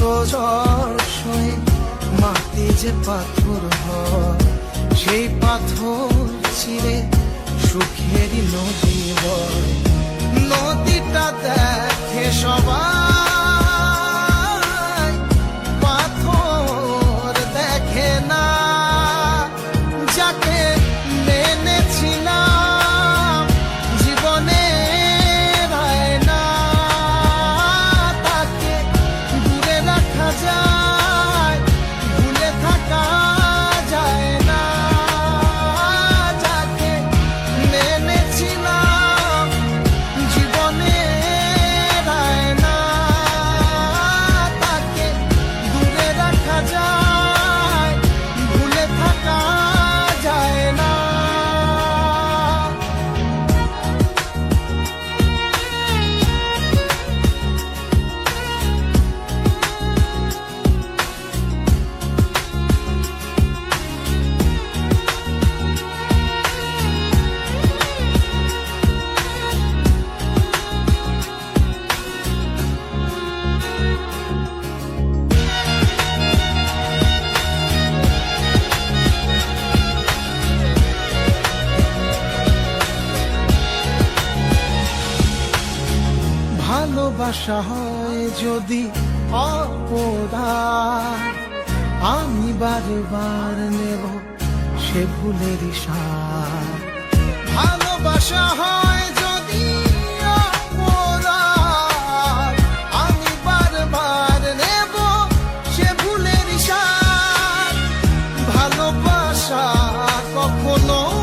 ঝড় সয়ে মাটি যে পাথর হয় সেই পাথর চিরে সুখেরই নদী হয় নদীটা দেখে ভালোবাসা হয় যদি আমি বারে বার নেব সে ভুলের সার ভালোবাসা হয় যদি অপদার আমি বারবার নেব সে ভুলের সার ভালোবাসা কখনো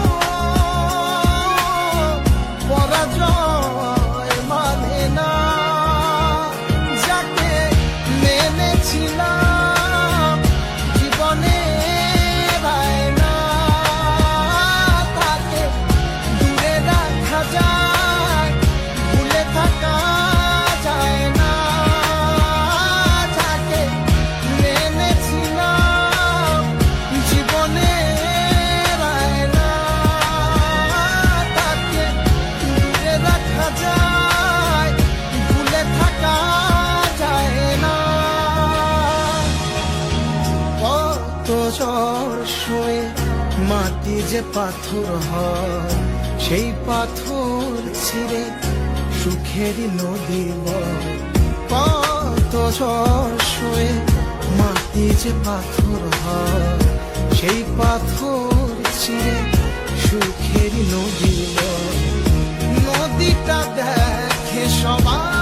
起来 কত শুয়ে মাটি যে পাথর হয়, সেই পাথর ছিঁড়ে সুখেরই নদী ঝড় সয়ে মাটি যে পাথর হয়, সেই পাথর ছিঁড়ে সুখেরই নদী নদীটা দেখে সবাই